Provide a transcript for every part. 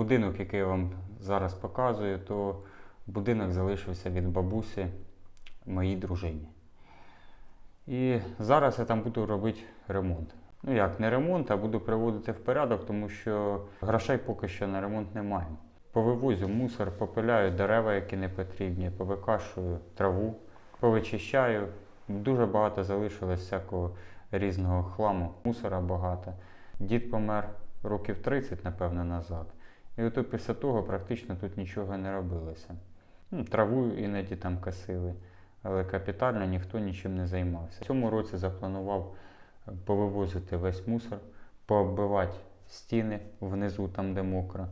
будинок, який я вам зараз показую, то будинок залишився від бабусі моїй дружині. І зараз я там буду робити ремонт. Ну як, не ремонт, а буду приводити в порядок, тому що грошей поки що на ремонт немає. Повивозю мусор, попиляю дерева, які не потрібні, повикашую траву, повичищаю. Дуже багато залишилось всякого різного хламу, мусора багато. Дід помер років 30, напевно, назад. І ото після того практично тут нічого не робилося. Ну, траву іноді там косили, але капітально ніхто нічим не займався. В цьому році запланував е, повивозити весь мусор, пооббивати стіни внизу, там де мокро.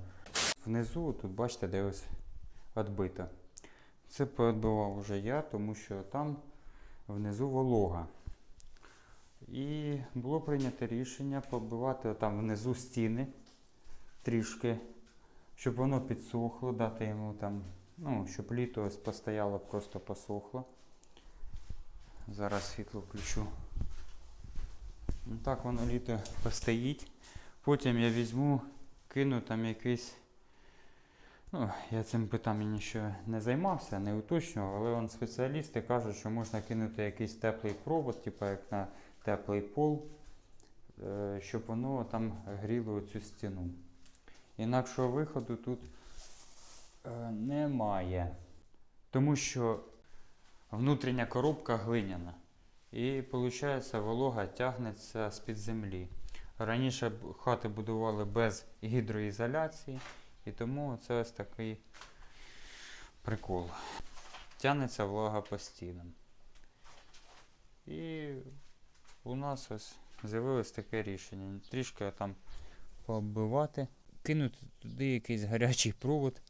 Внизу, тут бачите, де ось відбито. Це поотбивав вже я, тому що там внизу волога. І було прийнято рішення побивати там внизу стіни трішки, щоб воно підсохло, дати йому там, ну, щоб літо постояло, просто посохло. Зараз світло включу. Ну, так воно літо постоїть. Потім я візьму, кину там якийсь. Ну, я цим питанням ще не займався, не уточнював, але вон спеціалісти кажуть, що можна кинути якийсь теплий провод, типу як на теплий пол, е, щоб воно там гріло цю стіну. Інакшого виходу тут е, немає. Тому що внутрішня коробка глиняна. І виходить, волога тягнеться з-під землі. Раніше хати будували без гідроізоляції, і тому це ось такий прикол. Тягнеться влага по стінам. І у нас ось з'явилось таке рішення. Трішки там пооббивати, кинути туди якийсь гарячий провод,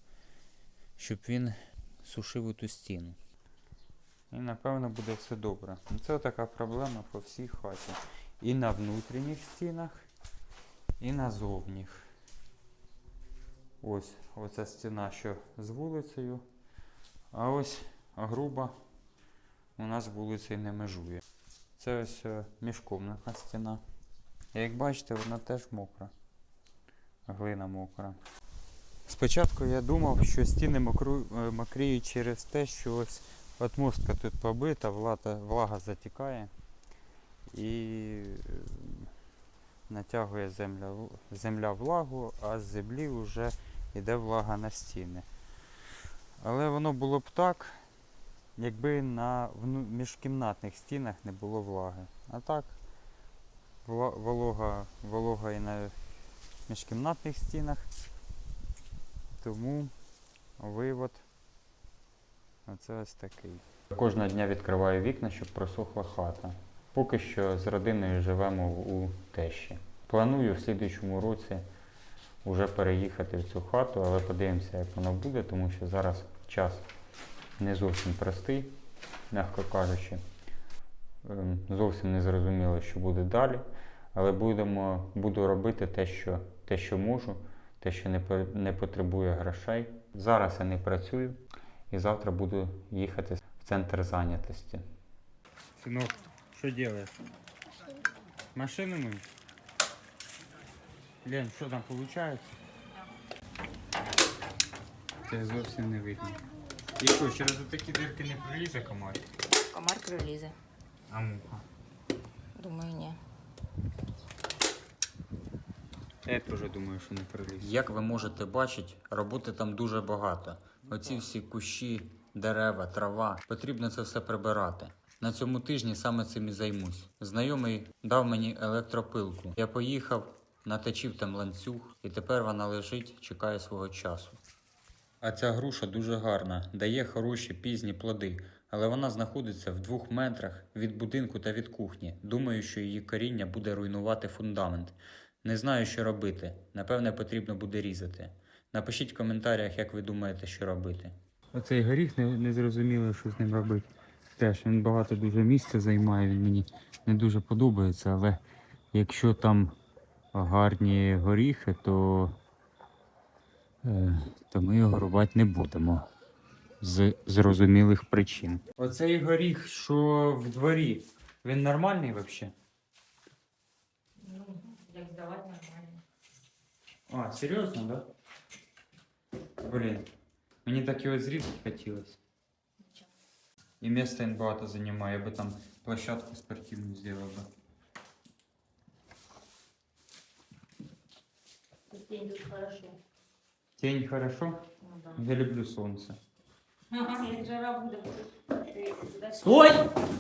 щоб він сушив ту стіну. І напевно буде все добре. Ну, Це така проблема по всій хаті. І на внутрішніх стінах, і на зовніх. Ось оця стіна, що з вулицею. А ось груба у нас вулицею не межує. Це ось е, міжкомнатна стіна. Як бачите, вона теж мокра. Глина мокра. Спочатку я думав, що стіни е, мокріють через те, що ось отмостка тут побита, влага, влага затікає і е, натягує земля, земля влагу, а з землі вже йде влага на стіни. Але воно було б так, якби на міжкімнатних стінах не було влаги. А так, волога, волога і на міжкімнатних стінах. Тому вивод оце ось такий. Кожного дня відкриваю вікна, щоб просохла хата. Поки що з родиною живемо у тещі. Планую в слідуючому році вже переїхати в цю хату, але подивимося, як воно буде, тому що зараз час не зовсім простий, м'яко кажучи. Ем, Зовсім не зрозуміло, що буде далі. Але будемо, буду робити те, що, те, що можу, те, що не, не потребує грошей. Зараз я не працюю і завтра буду їхати в центр зайнятості. Синок, що робиш? Машину ми? Лен, що там виходить? Це зовсім не видно. І що, через такі дирки не пролізе комар? Комар прилізе. А муха. Думаю, ні. Я теж думаю, що не приліз. Як ви можете бачити, роботи там дуже багато. Оці всі кущі, дерева, трава. Потрібно це все прибирати. На цьому тижні саме цим і займусь. Знайомий дав мені електропилку. Я поїхав, наточив там ланцюг, і тепер вона лежить, чекає свого часу. А ця груша дуже гарна, дає хороші пізні плоди, але вона знаходиться в двох метрах від будинку та від кухні. Думаю, що її коріння буде руйнувати фундамент. Не знаю, що робити. Напевне, потрібно буде різати. Напишіть в коментарях, як ви думаєте, що робити. Оцей горіх не, не зрозуміло, що з ним робити. Теж він багато дуже місця займає, він мені не дуже подобається, але якщо там гарні горіхи, то, е, то ми його рубати не будемо. З зрозумілих причин. Оцей горіх, що в дворі, він нормальний взагалі? Ну, як здавати нормально. А, серйозно, да? Блін. Мені так його зрізати хотілося. І місце він багато займає, я би там площадку спортивну зробив би. День тут хорошо. Тень хорошо? Ну да. Я люблю сонце. Ага, жара буде. Стой!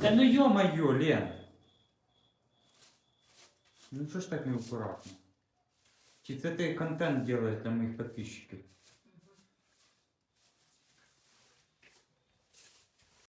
Да ну ё-моё, Лен! Ну що ж так неаккуратно? Чи це ти контент робиш для моїх підписчиків?